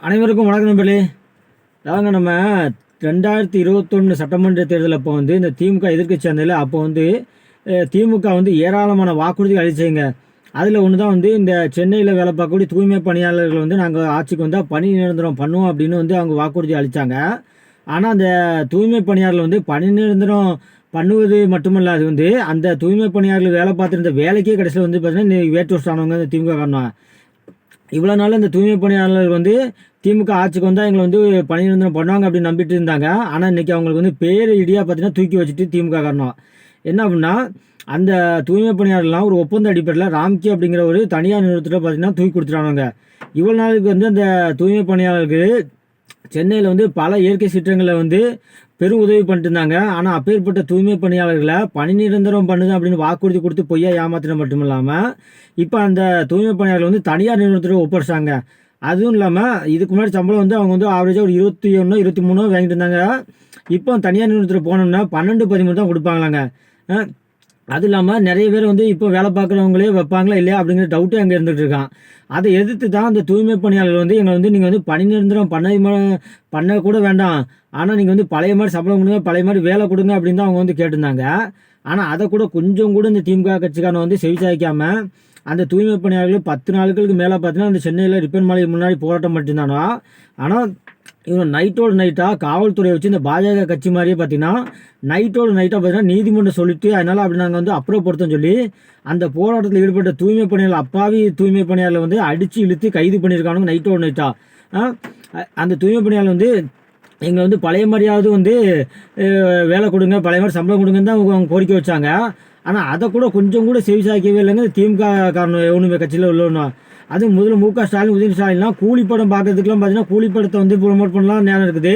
அனைவருக்கும் வணக்கம் நம்பளே அதாங்க நம்ம ரெண்டாயிரத்தி இருபத்தொன்று சட்டமன்ற தேர்தல் அப்போ வந்து இந்த திமுக எதிர்க்கட்சி சேர்ந்ததில் அப்போ வந்து திமுக வந்து ஏராளமான வாக்குறுதி அளிச்சிங்க அதில் ஒன்று தான் வந்து இந்த சென்னையில் வேலை பார்க்கக்கூடிய தூய்மை பணியாளர்கள் வந்து நாங்கள் ஆட்சிக்கு வந்தால் பணி நிரந்தரம் பண்ணுவோம் அப்படின்னு வந்து அவங்க வாக்குறுதி அளித்தாங்க ஆனால் அந்த தூய்மை பணியாளர்கள் வந்து பணி நிரந்தரம் பண்ணுவது மட்டுமல்ல அது வந்து அந்த தூய்மை பணியாளர்கள் வேலை பார்த்துருந்த வேலைக்கே கடைசியில் வந்து பார்த்தீங்கன்னா வேட்டு ஆனவங்க இந்த திமுக காரணம். இவ்வளோ நாள் இந்த தூய்மை பணியாளர்கள் வந்து திமுக ஆட்சிக்கு வந்தால் எங்களை வந்து பணி நிரந்தரம் பண்ணுவாங்க அப்படின்னு நம்பிட்டு இருந்தாங்க. ஆனால் இன்னைக்கு அவங்களுக்கு வந்து பேர் இடியாக பார்த்தீங்கன்னா தூக்கி வச்சுட்டு திமுக காரணம். என்ன அப்படின்னா அந்த தூய்மை பணியாளர்லாம் ஒரு ஒப்பந்த அடிப்படையில் ராம்கி அப்படிங்கிற ஒரு தனியார் நிறுவனத்தில் பார்த்தீங்கன்னா தூக்கி கொடுத்துட்டாங்க இவ்வளோ நாளுக்கு வந்து அந்த தூய்மை பணியாளர்களுக்கு சென்னையில் வந்து பல இயற்கை சீற்றங்களை வந்து பெரும் உதவி பண்ணிட்டு இருந்தாங்க ஆனால் அப்பேற்பட்ட தூய்மை பணியாளர்களை பணி நிரந்தரம் பண்ணுது அப்படின்னு வாக்குறுதி கொடுத்து பொய்யா ஏமாத்தின மட்டும் இல்லாமல் இப்போ அந்த தூய்மை பணியாளர்கள் வந்து தனியார் நிறுவனத்தில் ஒப்படைச்சாங்க. அதுவும் இல்லாமல் இதுக்கு முன்னாடி சம்பளம் வந்து அவங்க வந்து ஆவரேஜாக ஒரு இருபத்தி ஒன்று இருபத்தி மூணோ வாங்கிட்டு இருந்தாங்க இப்போ தனியார் நிறுவனத்தில் போனோம்னா பன்னெண்டு பதிமூணு தான் கொடுப்பாங்களாங்க. அது இல்லாமல் நிறைய பேர் வந்து இப்போ வேலை பார்க்குறவங்களே வைப்பாங்களா இல்லையா அப்படிங்கிற டவுட்டே அங்கே இருந்துகிட்டு இருக்கான். அதை எதிர்த்து தான் அந்த தூய்மை பணியாளர் வந்து எங்களை வந்து நீங்கள் வந்து பணி நிரந்தரம் பண்ண பண்ண கூட வேண்டாம். ஆனால் நீங்கள் வந்து பழைய மாதிரி சம்பளம் கொடுங்க பழைய மாதிரி வேலை கொடுங்க அப்படின்னு தான் அவங்க வந்து கேட்டிருந்தாங்க. ஆனால் அதை கூட கொஞ்சம் கூட இந்த திமுக கட்சிக்காரன் வந்து செவிசாய்க்காம அந்த தூய்மை பணியாளர்கள் பத்து நாட்களுக்கு மேலே பார்த்தீங்கன்னா அந்த சென்னையில் ரிப்பன் மாலை முன்னாடி போராட்டம் பண்ணிட்டுருந்தானா ஆனால் இவங்க நைட்டோட நைட்டாக காவல்துறையை வச்சு இந்த பாஜக கட்சி மாதிரியே பார்த்தீங்கன்னா நைட்டோட நைட்டாக பார்த்தீங்கன்னா நீதிமன்றம் சொல்லிட்டு அதனால் அப்படி நாங்கள் வந்து அப்புறப்படுத்தோம் சொல்லி அந்த போராட்டத்தில் ஈடுபட்ட தூய்மை பணியாளர் அப்பாவி தூய்மை பணியாளர் வந்து அடித்து இழுத்து கைது பண்ணியிருக்கானுங்க நைட்டோட நைட்டாக அந்த தூய்மை பணியாளர் வந்து எங்களை வந்து பழைய மாதிரியாவது வந்து வேலை கொடுங்க பழைய மாதிரி சம்பளம் கொடுங்கன்னு தான் அவங்க அவங்க கோரிக்கை வச்சாங்க. ஆனால் அதை கூட கொஞ்சம் கூட செவிசாய்க்கவே இல்லைங்க. திமுக காரணம் எவனுமே கட்சியில் உள்ளவனா. அது முதல்ல மு க. ஸ்டாலின் உதயநிதி ஸ்டாலின்லாம் கூலி படம் பார்க்கறதுக்குலாம் பார்த்தீங்கன்னா கூலி படத்தை வந்து ப்ரொமோட் பண்ணலாம் நேரம் இருக்குது.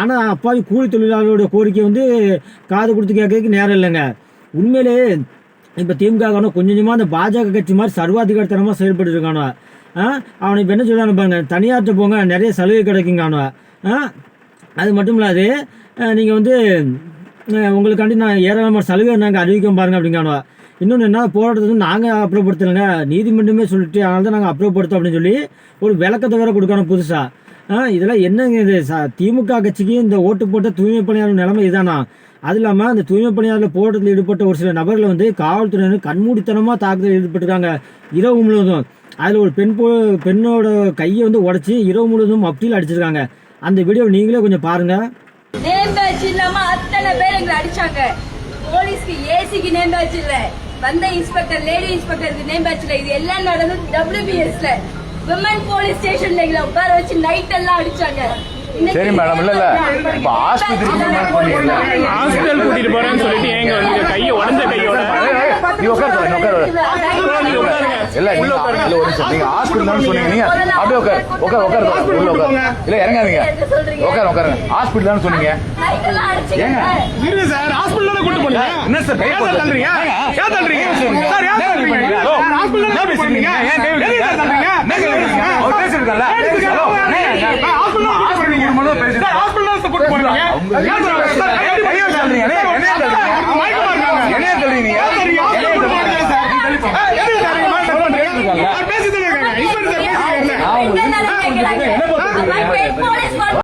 ஆனால் அப்பாவி கூலி தொழிலாளர்களோட கோரிக்கை வந்து காது கொடுத்து கேட்கறதுக்கு நேரம் இல்லைங்க. உண்மையிலேயே இப்போ திமுக காரணம் கொஞ்சம் கொஞ்சமாக அந்த பாஜக கட்சி மாதிரி சர்வாதிகாரத்தனமாக செயல்பட்டு இருக்கானோ அவனை இப்போ என்ன சொல்றானு பாருங்க. தனியார்ட்ட போங்க நிறைய சலுகை கிடைக்குங்க அவனை ஆ? அது மட்டும் இல்லாது நீங்கள் வந்து உங்களுக்காண்டி நான் ஏராளமான சலுகை நாங்கள் அறிவிக்கும் பாருங்க அப்படிங்கிறவா இன்னொன்று என்ன போராட்டத்தை வந்து நாங்கள் அப்புறப்படுத்தலைங்க. நீதிமன்றமே சொல்லிட்டு அதனால தான் நாங்கள் அப்புறப்படுத்தோம் அப்படின்னு சொல்லி ஒரு விளக்கத்தை வேற கொடுக்கணும் புதுசாக ஆ இதெல்லாம் என்னங்க இது? ச திமுக கட்சிக்கு இந்த ஓட்டு போட்ட தூய்மை பணியாளர் நிலைமை இதானா? அது இல்லாமல் அந்த தூய்மை பணியாளர் போராட்டத்தில் ஈடுபட்ட ஒரு சில நபர்களை வந்து காவல்துறையினர் கண்மூடித்தனமாக தாக்குதல் ஈடுபட்டிருக்காங்க இரவு முழுவதும். அதில் ஒரு பெண் போ பெண்ணோட கையை வந்து உடச்சி இரவு முழுவதும் அப்படியில் அடிச்சிருக்காங்க. அந்த வீடியோ நீங்களே கொஞ்சம் பாருங்கள் நேம் பேட்ச் இல்லாம அத்தனை பேர் எங்களை அடிச்சாங்க. போலீஸ்க்கு ஏசிக்கு நேம் பேட்ச் இல்ல. வந்த இன்ஸ்பெக்டர் லேடி இன்ஸ்பெக்டருக்கு நேம் பேட்ச் இல்ல. இது எல்லாம் நடந்தது டபிள்யூபிஎஸ்ல விமன் போலீஸ் ஸ்டேஷன்ல எங்களை உட்கார வச்சு நைட் எல்லாம் அடிச்சாங்க. சரி மேடம் இல்ல இல்ல. இப்ப ஆஸ்பத்திரிக்கு ஹாஸ்பிட்டல் கூட்டிட்டு போறேன்னு சொல்லிட்டு ஏங்க வந்து நீ உட்கார். தோழன் உட்கார் இல்ல நீங்க இல்ல ஒரு நிமிஷம் நீங்க ஹாஸ்பிட்டல் தான் சொன்னீங்க. அப்படியே உட்கார். உட்கார் உட்கார் உள்ள உட்கார். இல்ல இறங்காதீங்க. உட்கார் உட்காருங்க ஹாஸ்பிட்டல் தான் சொன்னீங்க. சார் ஹாஸ்பிட்டல் தான் கூட்டு போனீங்க? என்ன தள்ளுறீங்க? ஏன் தள்ளுறீங்க? சார் ஏன் தள்ளுறீங்க? தான் பேசுறீங்க ஏன் சார் தள்ளுறீங்க? அவர் பேசிருக்கல ஹலோ ஹாஸ்பிட்டல் சார்